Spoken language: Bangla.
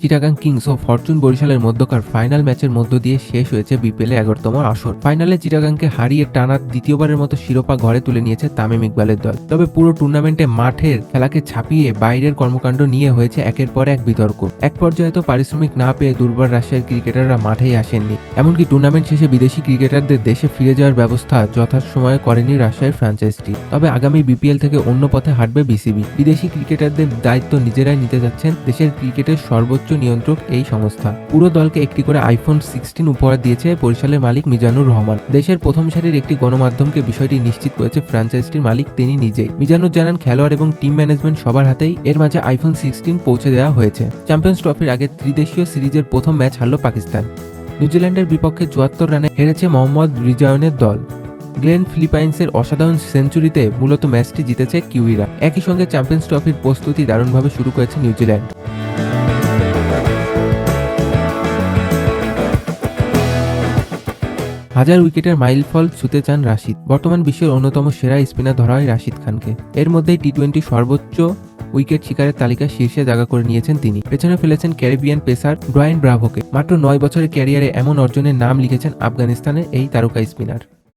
চিটাগাং কিংস ও ফরচুন বরিশালের মধ্যকার ফাইনাল ম্যাচের মধ্য দিয়ে শেষ হয়েছে বিপিএল এগারোতম আসর। ফাইনালে চিটাগাংকে হারিয়ে টানা দ্বিতীয়বারের মতো শিরোপা ঘরে তুলে নিয়েছে তামিম ইকবালের দল। তবে পুরো টুর্নামেন্টে মাঠের খেলাকে ছাপিয়ে বাইরের কর্মকাণ্ড নিয়ে হয়েছে একের পর এক বিতর্ক। এক পর্যায়ে তো পারিশ্রমিক না পেয়ে দুর্বার রাশিয়ার ক্রিকেটাররা মাঠেই আসেননি। এমনকি টুর্নামেন্ট শেষে বিদেশি ক্রিকেটারদের দেশে ফিরে যাওয়ার ব্যবস্থা যথাসময়ে করেনি রাশিয়ার ফ্র্যাঞ্চাইজটি তবে আগামী বিপিএল থেকে অন্য পথে হাঁটবে বিসিবি। বিদেশি ক্রিকেটারদের দায়িত্ব নিজেরাই নিতে যাচ্ছেন দেশের ক্রিকেটের সর্বোচ্চ নিয়ন্ত্রক এই সংস্থা। পুরো দলকে একটি করে আইফোন সিক্সটিন উপহার দিয়েছে বরিশালের মালিক মিজানুর রহমান। দেশের প্রথম সারির একটি গণমাধ্যমকে বিষয়টি নিশ্চিত করেছে ফ্র্যাঞ্চাইজটির মালিক তিনি নিজেই। মিজানুর জানান, খেলোয়াড় এবং টিম ম্যানেজমেন্ট সবার হাতেই এর মাঝে আইফোন সিক্সটিন পৌঁছে দেওয়া হয়েছে। চ্যাম্পিয়ন্স ট্রফির আগে ত্রিদেশীয় সিরিজের প্রথম ম্যাচ হারল পাকিস্তান। নিউজিল্যান্ডের বিপক্ষে চুয়াত্তর রানে হেরেছে মোহাম্মদ রিজায়নের দল। গ্লেন ফিলিপাইন্সের অসাধারণ সেঞ্চুরিতে মূলত ম্যাচটি জিতেছে কিউইরা। একই সঙ্গে চ্যাম্পিয়ন্স ট্রফির প্রস্তুতি দারুণভাবে শুরু করেছে নিউজিল্যান্ড। হাজার উইকেটের মাইল ফল ছুতে চান রাশিদ। বর্তমান বিশ্বের অন্যতম সেরা স্পিনার ধরা হয় রাশিদ খানকে। এর মধ্যেই টি টোয়েন্টি সর্বোচ্চ উইকেট শিকারের তালিকা শীর্ষে জায়গা করে নিয়েছেন তিনি। পেছনে ফেলেছেন ক্যারিবিয়ান পেসার ব্রায়ান ব্রাভোকে। মাত্র নয় বছরের ক্যারিয়ারে এমন অর্জনের নাম লিখেছেন আফগানিস্তানের এই তারকা স্পিনার।